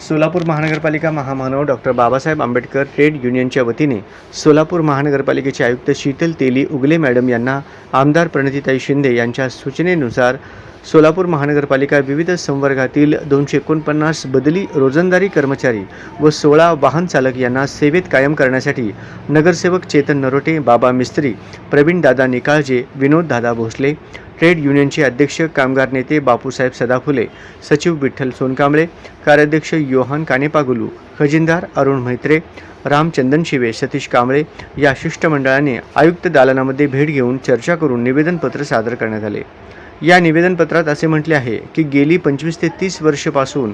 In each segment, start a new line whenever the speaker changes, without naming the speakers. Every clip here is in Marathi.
सोलापूर महानगरपालिका महामानव डॉक्टर बाबासाहेब आंबेडकर ट्रेड युनियनच्या वतीने सोलापूर महानगरपालिकेचे आयुक्त शीतल तेली उगले मॅडम यांना आमदार प्रणितीताई शिंदे यांच्या सूचनेनुसार सोलापूर महानगरपालिका विविध संवर्गातील दोनशे एकोणपन्नास बदली रोजंदारी कर्मचारी व सोळा वाहन चालक यांना सेवेत कायम करण्यासाठी नगरसेवक चेतन नरोटे बाबा मिस्त्री प्रवीण दादा निकाळजे विनोद दादा भोसले ट्रेड युनियनचे अध्यक्ष कामगार नेते बापूसाहेब सदाफुले सचिव विठ्ठल सोनकांबळे कार्याध्यक्ष योहान कानेपागुलू खजिनदार अरुण म्हैत्रे रामचंदन शिवे सतीश कांबळे या शिष्टमंडळाने आयुक्त दालनामध्ये भेट घेऊन चर्चा करून निवेदनपत्र सादर करण्यात आले. या निवेदनपत्रात असे म्हटले आहे की गेली पंचवीस ते तीस वर्षपासून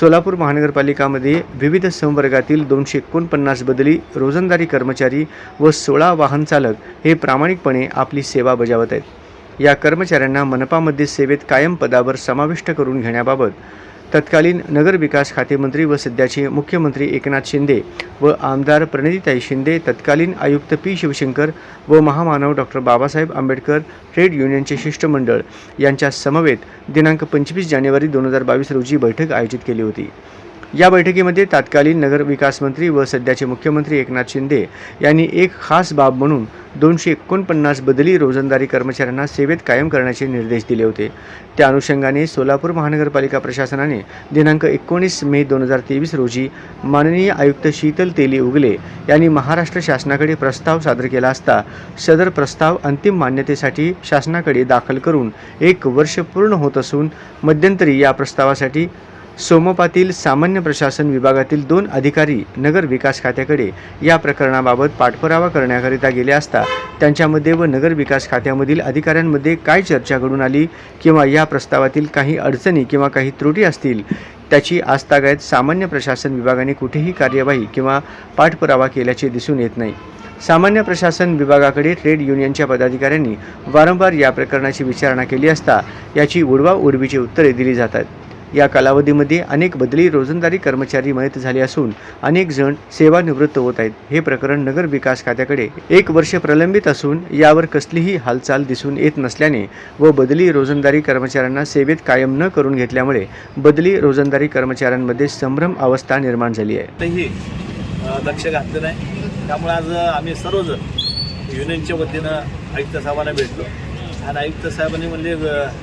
सोलापूर महानगरपालिकामध्ये विविध संवर्गातील दोनशे एकोणपन्नास बदली रोजंदारी कर्मचारी व सोळा वाहन चालक हे प्रामाणिकपणे आपली सेवा बजावत आहेत. या कर्मचाऱ्यांना मनपामध्ये सेवेत कायम पदावर समाविष्ट करून घेण्याबाबत तत्कालीन नगरविकास खातेमंत्री व सध्याचे मुख्यमंत्री एकनाथ शिंदे व आमदार प्रणितीताई शिंदे तत्कालीन आयुक्त पी शिवशंकर व महामानव डॉक्टर बाबासाहेब आंबेडकर ट्रेड युनियनचे शिष्टमंडळ यांच्या समवेत दिनांक पंचवीस जानेवारी दोन हजार बावीस रोजी बैठक आयोजित केली होती. या बैठकीमध्ये तत्कालीन नगर विकास मंत्री व सध्याचे मुख्यमंत्री एकनाथ शिंदे यांनी एक खास बाब म्हणून दोनशे एकोणपन्नास बदली रोजंदारी कर्मचाऱ्यांना सेवेत कायम करण्याचे निर्देश दिले होते. त्या अनुषंगाने सोलापूर महानगरपालिका प्रशासनाने दिनांक एकोणीस मे दोन हजार तेवीस रोजी माननीय आयुक्त शीतल तेली उगले यांनी महाराष्ट्र शासनाकडे प्रस्ताव सादर केला असता सदर प्रस्ताव अंतिम मान्यतेसाठी शासनाकडे दाखल करून एक वर्ष पूर्ण होत असून मध्यंतरी या प्रस्तावासाठी सोमपातील सामान्य प्रशासन विभागातील दोन अधिकारी नगर विकास खात्याकडे या प्रकरणाबाबत पाठपुरावा करण्याकरिता गेले असता त्यांच्यामध्ये व नगर विकास खात्यामधील अधिकाऱ्यांमध्ये काय चर्चा घडून आली किंवा या प्रस्तावातील काही अडचणी किंवा काही त्रुटी असतील त्याची आजतागायत सामान्य प्रशासन विभागाने कुठेही कार्यवाही किंवा पाठपुरावा केल्याचे दिसून येत नाही. सामान्य प्रशासन विभागाकडे ट्रेड युनियनच्या पदाधिकाऱ्यांनी वारंवार या प्रकरणाची विचारणा केली असता याची उडवा उडवीची उत्तरे दिली जातात. या कालावधीमध्ये अनेक बदली रोजंदारी कर्मचारी मयत झाले असून अनेक जण सेवानिवृत्त होत आहेत. हे प्रकरण नगर विकास खात्याकडे एक वर्ष प्रलंबित असून यावर कसलीही हालचाल दिसून येत नसल्याने व बदली रोजंदारी कर्मचाऱ्यांना सेवेत कायम न करून घेतल्यामुळे बदली रोजंदारी कर्मचाऱ्यांमध्ये संभ्रम अवस्था निर्माण झाली आहे.
लक्ष घातलं नाही. त्यामुळे आज आम्ही सर्वजण युनियनच्या वतीनं आयुक्त साहेबांना भेटलो. आणि आयुक्त साहेबांनी म्हणले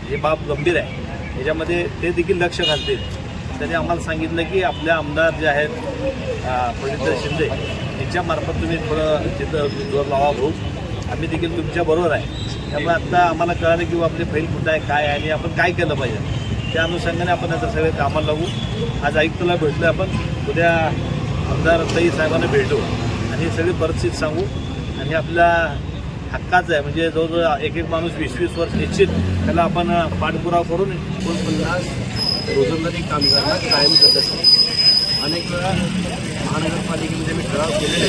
हे बाब गंभीर आहे. याच्यामध्ये ते देखील लक्ष घालतील. त्यांनी आम्हाला सांगितलं की आपल्या आमदार जे आहेत पंडित शिंदे यांच्यामार्फत तुम्ही थोडं तिथं जोर लावा भाऊ. आम्ही देखील तुमच्या बरोबर आहे. त्यामुळे आत्ता आम्हाला कळालं की आपली फैल कुठं आहे काय आहे आणि आपण काय केलं पाहिजे. त्या अनुषंगाने आपण आता सगळे कामाला लागू आज ऐकतोला भेटलो आपण. उद्या आमदार ताई साहेबांना भेटू. आणि सगळी परिस्थिती सांगू. आणि आपल्या हक्काचं आहे. म्हणजे जवळजवळ एक एक माणूस वीस वीस वर्ष निश्चित त्याला आपण पाठपुरावा करून एकोणपन्नास रोजंदारी कामगारांना कायम करण्यासाठी अनेक वेळा महानगरपालिकेमध्ये मी ठराव केलेले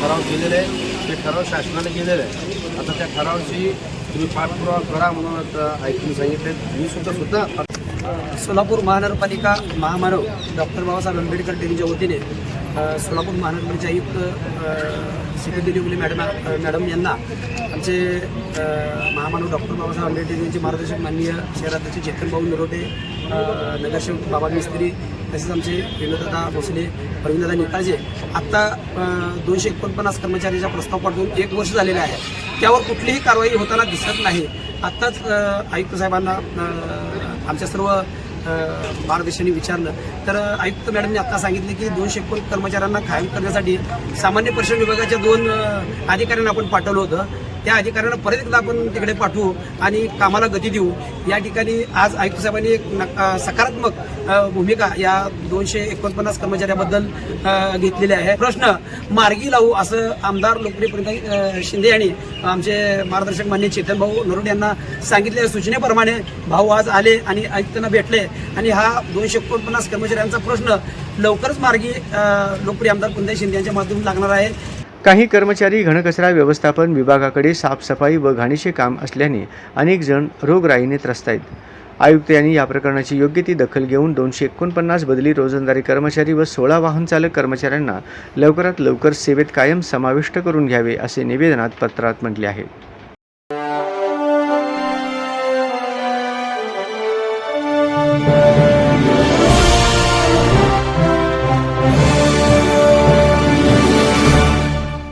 ठराव केलेले आहे. ते ठराव शासनाने केलेले आहे आता त्या ठरावाची तुम्ही पाठपुरावा करा म्हणून आता ऐकून सांगितले. मी सुद्धा सुद्धा
सोलापूर महानगरपालिका महामानव डॉक्टर बाबासाहेब आंबेडकर डेअरीच्या वतीने सोलापूर महानगरपालिका आयुक्त सिटी दिलीगुले मॅडम मॅडम यांना आमचे महामानव डॉक्टर बाबासाहेब आंबेडकर यांचे मार्गदर्शक माननीय शहराध्यक्ष चेतन भाऊ नरोटे नगरसेवक बाबा मिस्त्री तसेच आमचे विनोददा भोसले प्रवीणदादा नेताजे आत्ता दोनशे एकोणपन्नास कर्मचाऱ्याचा प्रस्ताव पाठवून एक वर्ष झालेले आहे. त्यावर कुठलीही कारवाई होताना दिसत नाही. आत्ताच आयुक्त साहेबांना आमच्या सर्व मार्गदर्शनी विचारलं. तर आयुक्त मॅडमने आता सांगितले की दोनशे एकोण कर्मचाऱ्यांना कायम करण्यासाठी सामान्य परिषद विभागाच्या दोन अधिकाऱ्यांना आपण पाठवलं होतं. त्या अधिकाऱ्यांना परत एकदा आपण तिकडे पाठवू आणि कामाला गती देऊ. या ठिकाणी आज आयुक्त साहेबांनी एक सकारात्मक भूमिका या दोनशे एकोणपन्नास कर्मचाऱ्याबद्दल घेतलेली आहे. प्रश्न मार्गी लावू असं आमदार लोकप्रिय शिंदे यांनी आमचे मार्गदर्शक मान्य चेतन भाऊ नरोडे यांना सांगितलेल्या सूचनेप्रमाणे भाऊ आज आले आणि आयुक्तांना भेटले. आणि हा दोनशे एकोणपन्नास कर्मचाऱ्यांचा प्रश्न लवकरच मार्गी लोकप्रिय आमदार पुंदे शिंदे यांच्या माध्यमातून लागणार आहे.
काही कर्मचारी घनकचरा व्यवस्थापन विभागाकडे साफसफाई व घाणीचे काम असल्याने अनेक जण रोगराईने त्रस्त आहेत. आयुक्त यांनी या प्रकरणाची योग्य ती दखल घेऊन दोनशे एकोणपन्नास बदली रोजंदारी कर्मचारी व सोळा वाहन चालक कर्मचाऱ्यांना लवकरात लवकर सेवेत कायम समाविष्ट करून घ्यावे असे निवेदनात पत्रात म्हटले आहे.